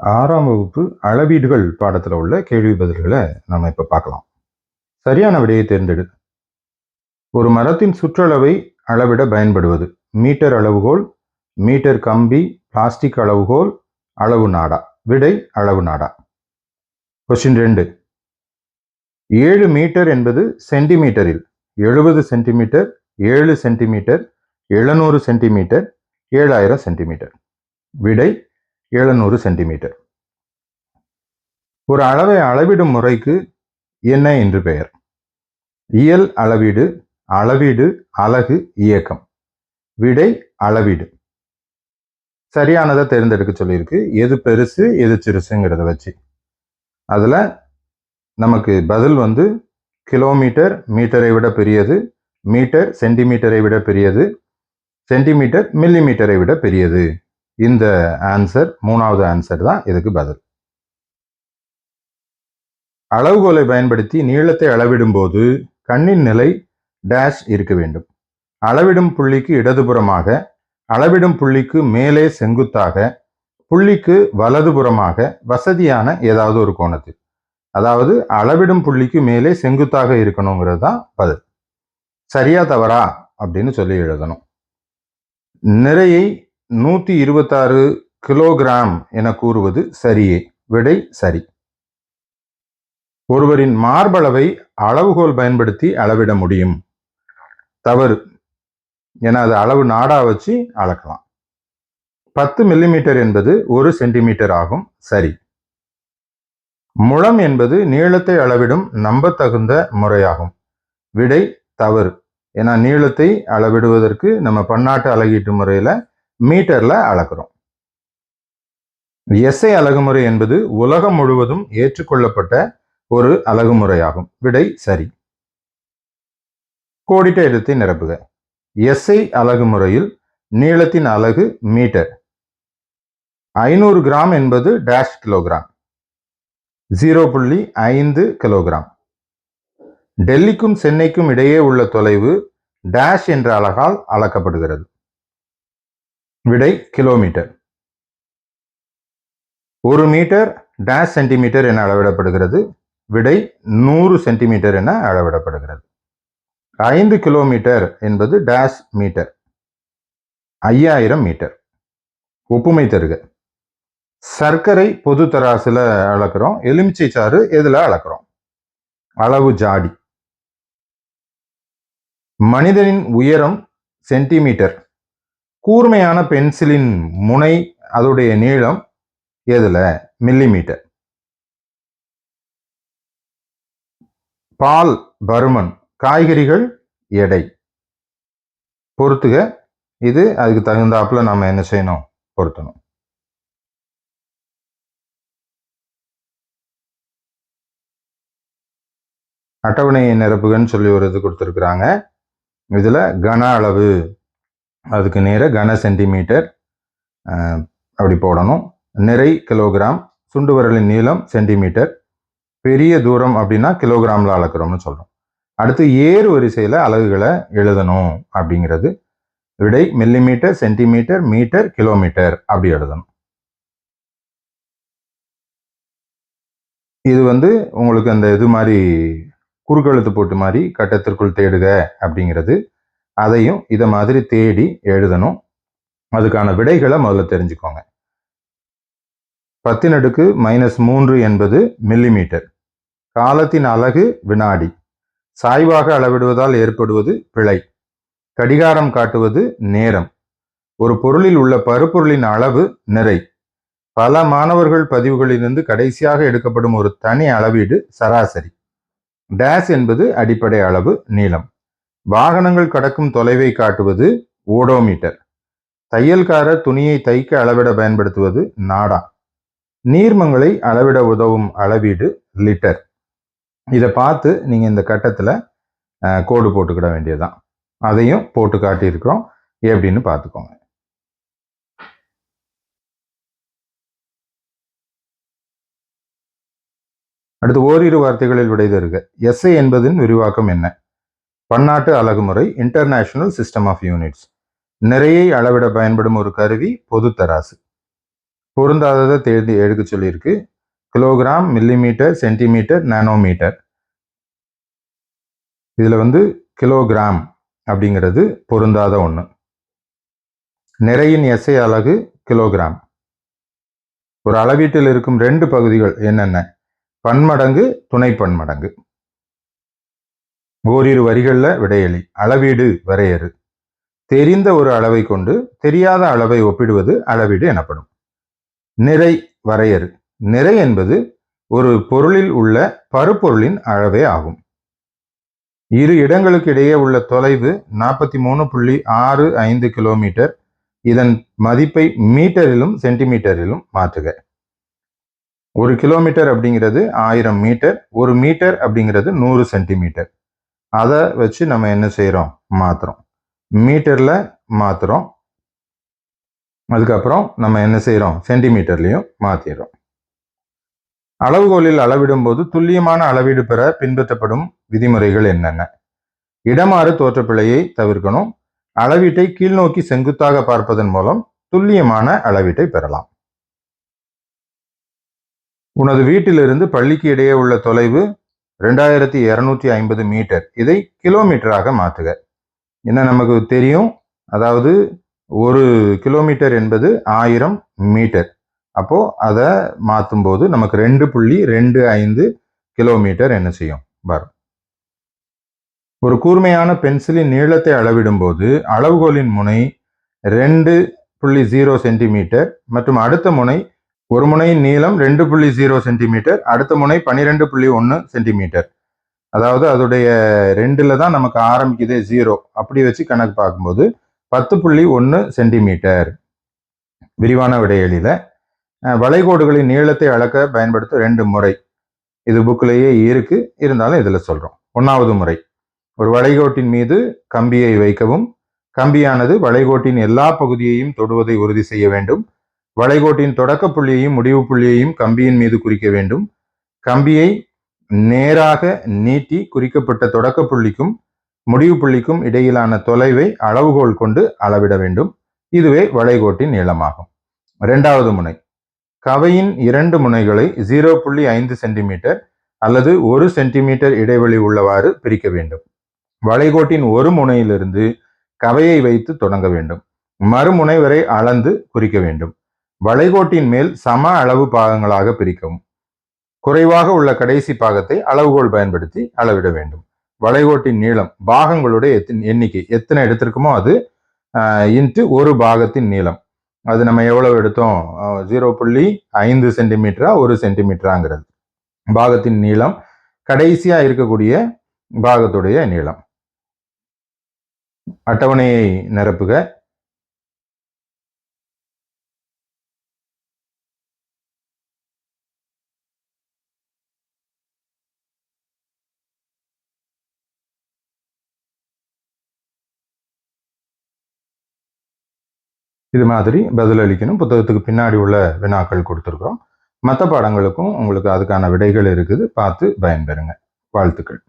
ஆறாம் வகுப்பு அளவீடுகள் பாடத்தில் உள்ள கேள்வி பதில்களை நம்ம இப்போ பார்க்கலாம். சரியான விடையை தேர்ந்தெடு. ஒரு மரத்தின் சுற்றளவை அளவிட பயன்படுவது. மீட்டர் அளவுகோல் மீட்டர் கம்பி பிளாஸ்டிக் அளவுகோல் அளவு நாடா. விடை அளவு நாடா. கொஸ்டின் ரெண்டு. ஏழு மீட்டர் என்பது சென்டிமீட்டரில். எழுபது சென்டிமீட்டர் ஏழு சென்டிமீட்டர் எழுநூறு சென்டிமீட்டர் ஏழாயிரம் சென்டிமீட்டர். விடை எழுநூறு சென்டிமீட்டர். ஒரு அளவை அளவிடும் முறைக்கு என்ன என்று பெயர். இயல் அளவீடு அளவீடு அலகு இயக்கம். விடை அளவீடு. சரியானதை தேர்ந்தெடுக்க சொல்லியிருக்கு. எது பெருசு எது சிறுசுங்கிறத வச்சு. அதில் நமக்கு பதில் வந்து கிலோமீட்டர் மீட்டரை விட பெரியது மீட்டர் சென்டிமீட்டரை விட பெரியது சென்டிமீட்டர் மில்லிமீட்டரை விட பெரியது. இந்த ஆன்சர் மூணாவது ஆன்சர் தான் இதுக்கு பதில். அளவுகோலை பயன்படுத்தி நீளத்தை அளவிடும் போது கண்ணின் நிலை டேஷ் இருக்க வேண்டும். அளவிடும் புள்ளிக்கு இடதுபுறமாக அளவிடும் புள்ளிக்கு மேலே செங்குத்தாக புள்ளிக்கு வலதுபுறமாக வசதியான ஏதாவது ஒரு கோணத்தில். அதாவது அளவிடும் புள்ளிக்கு மேலே செங்குத்தாக இருக்கணுங்கிறது தான் பதில். சரியா தவறா? அப்படின்னு சொல்லி எழுதணும். நிறையை நூற்றி இருபத்தாறு கிலோகிராம் என கூறுவது சரியே. விடை சரி. ஒருவரின் மார்பளவை அளவுகோல் பயன்படுத்தி அளவிட முடியும். தவறு. என அது அளவு நாடா வச்சு அளக்கலாம். பத்து மில்லிமீட்டர் என்பது ஒரு சென்டிமீட்டர் ஆகும். சரி. முழம் என்பது நீளத்தை அளவிடும் நம்பத்தகுந்த முறையாகும். விடை தவறு. ஏன்னா நீளத்தை அளவிடுவதற்கு நம்ம பன்னாட்டு அளகீட்டு முறையில் மீட்டரில் அளக்கிறோம். எஸ்ஐ அழகுமுறை என்பது உலகம் முழுவதும் ஏற்றுக்கொள்ளப்பட்ட ஒரு அழகுமுறையாகும் விடை சரி. கோடிட்ட இடத்தை நிரப்புக. எஸ்ஐ அழகுமுறையில் நீளத்தின் அலகு மீட்டர். ஐநூறு கிராம் என்பது டேஷ் கிலோகிராம் ஜீரோ புள்ளி ஐந்து கிலோகிராம் டெல்லிக்கும் சென்னைக்கும் இடையே உள்ள தொலைவு டேஷ் என்ற அலகால் அளக்கப்படுகிறது. விடை கிலோமீட்டர். ஒரு மீட்டர் டேஷ் சென்டிமீட்டர் என அளவிடப்படுகிறது. விடை நூறு சென்டிமீட்டர் என அளவிடப்படுகிறது. ஐந்து கிலோமீட்டர் என்பது டேஷ் மீட்டர் ஐயாயிரம் மீட்டர். ஒப்புமை தருக. சர்க்கரை பொது தராசில் அளக்கிறோம். எலுமிச்சை சாறு எதில் அளக்கிறோம்? அளவு ஜாடி. மனிதனின் உயரம் சென்டிமீட்டர் கூர்மையான பென்சிலின் முனை அதோடைய நீளம் எதில்? மில்லிமீட்டர் பால் பருமன் காய்கறிகள் எடை. பொறுத்துக. இது அதுக்கு தகுந்தாப்புல நம்ம என்ன செய்யணும்? பொருத்தணும். அட்டவணையை நிரப்புகன்னு சொல்லி ஒரு இது கொடுத்துருக்குறாங்க. இதில் கன அளவு. அதுக்கு நேராக கன சென்டிமீட்டர் அப்படி போடணும். நிறை கிலோகிராம் சுண்டு விரலின் நீளம் சென்டிமீட்டர். பெரிய தூரம் அப்படின்னா கிலோகிராமில் அளக்குறோம்னு சொல்கிறோம் அடுத்து ஏறு வரிசையில் அலகுகளை எழுதணும் அப்படிங்கிறது. விடை மில்லிமீட்டர் சென்டிமீட்டர் மீட்டர் கிலோமீட்டர் அப்படி எழுதணும். இது வந்து உங்களுக்கு அந்த இது மாதிரி குறுக்கெழுத்து போட்டு மாதிரி கட்டத்திற்குள் தேடுக அப்படிங்கிறது. அதையும் இதை மாதிரி தேடி எழுதணும். அதுக்கான விடைகளை முதல்ல தெரிஞ்சுக்கோங்க. பத்தினடுக்கு மைனஸ் மூன்று என்பது மில்லிமீட்டர் காலத்தின் அலகு வினாடி. சாய்வாக அளவிடுவதால் ஏற்படுவது பிழை. கடிகாரம் காட்டுவது நேரம். ஒரு பொருளில் உள்ள பருப்பொருளின் அளவு நிறை. பல மாணவர்கள் பதிவுகளிலிருந்து கடைசியாக எடுக்கப்படும் ஒரு தனி அளவீடு சராசரி. டேஸ் என்பது அடிப்படை அளவு நீளம். வாகனங்கள் கடக்கும் தொலைவை காட்டுவது ஓடோமீட்டர். தையல்காரர் துணியை தைக்க அளவிட பயன்படுத்துவது நாடா. நீர்மங்களை அளவிட உதவும் அளவீடு லிட்டர். இதை பார்த்து நீங்கள் இந்த கட்டத்தில் கோடு போட்டுக்கிட வேண்டியதுதான். அதையும் போட்டு காட்டியிருக்கிறோம். எப்படின்னு பார்த்துக்கோங்க. அடுத்து ஓரிரு வார்த்தைகளில் விடை தருக எஸ்ஐ என்பதின் விரிவாக்கம் என்ன? பன்னாட்டு அழகுமுறை இன்டர்நேஷனல் சிஸ்டம் ஆஃப் யூனிட்ஸ் நிறையை அளவிட பயன்படும் ஒரு கருவி பொது தராசு. பொருந்தாததை தேதி எடுக்க சொல்லியிருக்கு. கிலோகிராம் மில்லிமீட்டர் சென்டிமீட்டர் நானோமீட்டர் இதில் வந்து கிலோகிராம் அப்படிங்கிறது பொருந்தாத ஒன்று நிறையின் எஸ்ஐ அலகு கிலோகிராம் ஒரு அளவீட்டில் இருக்கும் ரெண்டு பகுதிகள் என்னென்ன? பன்மடங்கு துணை பன்மடங்கு ஓரிரு வரிகளில் விடையளி அளவீடு வரையறு. தெரிந்த ஒரு அளவை கொண்டு தெரியாத அளவை ஒப்பிடுவது அளவீடு எனப்படும். நிறை வரையறு. நிறை என்பது ஒரு பொருளில் உள்ள பருப்பொருளின் அளவே ஆகும். இரு இடங்களுக்கு இடையே உள்ள தொலைவு நாற்பத்தி மூணு புள்ளி ஆறு ஐந்து கிலோமீட்டர். இதன் மதிப்பை மீட்டரிலும் சென்டிமீட்டரிலும் மாற்றுக. ஒரு கிலோமீட்டர் அப்படிங்கிறது ஆயிரம் மீட்டர். ஒரு மீட்டர் அப்படிங்கிறது நூறு சென்டிமீட்டர். அதை வச்சு நம்ம என்ன செய்கிறோம் மாற்றுறோம் மீட்டரில் மாற்றுறோம் அதுக்கப்புறம் நம்ம என்ன செய்கிறோம் சென்டிமீட்டர்லையும் மாற்றிடுறோம் அளவுகோலில் அளவிடும் போது துல்லியமான அளவீடு பெற பின்பற்றப்படும் விதிமுறைகள் என்னென்ன? இடமாறு தோற்றப்பிழையை தவிர்க்கணும். அளவீட்டை கீழ்நோக்கி செங்குத்தாக பார்ப்பதன் மூலம் துல்லியமான அளவீட்டை பெறலாம். உனது வீட்டிலிருந்து பள்ளிக்கு இடையே உள்ள தொலைவு ரெண்டாயிரத்தி இரநூத்தி ஐம்பது மீட்டர். இதை கிலோமீட்டராக மாற்றுக. என்ன நமக்கு தெரியும்? அதாவது ஒரு கிலோமீட்டர் என்பது ஆயிரம் மீட்டர். அப்போ அதை மாற்றும் போது நமக்கு ரெண்டு புள்ளி ரெண்டு ஐந்து கிலோமீட்டர் என்ன செய்யும்? வரும். ஒரு கூர்மையான பென்சிலின் நீளத்தை அளவிடும்போது அளவுகோலின் முனை ரெண்டு புள்ளி ஜீரோ சென்டிமீட்டர் மற்றும் அடுத்த முனை ஒரு முனையின் நீளம் ரெண்டு புள்ளி ஜீரோ சென்டிமீட்டர் அடுத்த முனை பன்னிரெண்டு புள்ளி ஒன்று சென்டிமீட்டர் அதாவது அதோடைய ரெண்டில் தான் நமக்கு ஆரம்பிக்குதே ஜீரோ அப்படி வச்சு கணக்கு பார்க்கும்போது பத்து புள்ளி ஒன்று சென்டிமீட்டர் விரிவான விடையெளியில் வளைகோடுகளின் நீளத்தை அளக்க பயன்படுத்த ரெண்டு முறை. இது புக்கிலேயே இருக்கு. இருந்தாலும் இதில் சொல்கிறோம் ஒன்றாவது முறை. ஒரு வளைகோட்டின் மீது கம்பியை வைக்கவும். கம்பியானது வளைகோட்டின் எல்லா பகுதியையும் தொடுவதை உறுதி செய்ய வேண்டும். வளைகோட்டின் தொடக்க புள்ளியையும் முடிவு புள்ளியையும் கம்பியின் மீது குறிக்க வேண்டும். கம்பியை நேராக நீட்டி குறிக்கப்பட்ட தொடக்க புள்ளிக்கும் முடிவு புள்ளிக்கும் இடையிலான தொலைவை அளவுகோல் கொண்டு அளவிட வேண்டும். இதுவே வளைகோட்டின் நீளமாகும். இரண்டாவது முனை. கவையின் இரண்டு முனைகளை ஜீரோ புள்ளி ஐந்து சென்டிமீட்டர் அல்லது ஒரு சென்டிமீட்டர் இடைவெளி உள்ளவாறு பிரிக்க வேண்டும். வளைகோட்டின் ஒரு முனையிலிருந்து கவையை வைத்து தொடங்க வேண்டும். மறுமுனை வரை அளந்து குறிக்க வேண்டும். வளைகோட்டின் மேல் சம அளவு பாகங்களாக பிரிக்கவும். குறைவாக உள்ள கடைசி பாகத்தை அளவுகோல் பயன்படுத்தி அளவிட வேண்டும். வளைகோட்டின் நீளம் பாகங்களுடைய எண்ணிக்கை எத்தனை எடுத்திருக்குமோ அது இன்ட்டு ஒரு பாகத்தின் நீளம். அது நம்ம எவ்வளவு எடுத்தோம்? ஜீரோ புள்ளி ஐந்து சென்டிமீட்டரா ஒரு சென்டிமீட்டராங்கிறது பாகத்தின் நீளம் கடைசியா இருக்கக்கூடிய பாகத்துடைய நீளம். அட்டவணையை நிரப்புக. இது மாதிரி பதிலளிக்கணும். புத்தகத்துக்கு பின்னாடி உள்ள வினாக்கள் கொடுத்துருக்குறோம். மற்ற பாடங்களுக்கும் உங்களுக்கு அதுக்கான விடைகள் இருக்குது. பார்த்து பயன்பெறுங்க. வாழ்த்துக்கள்.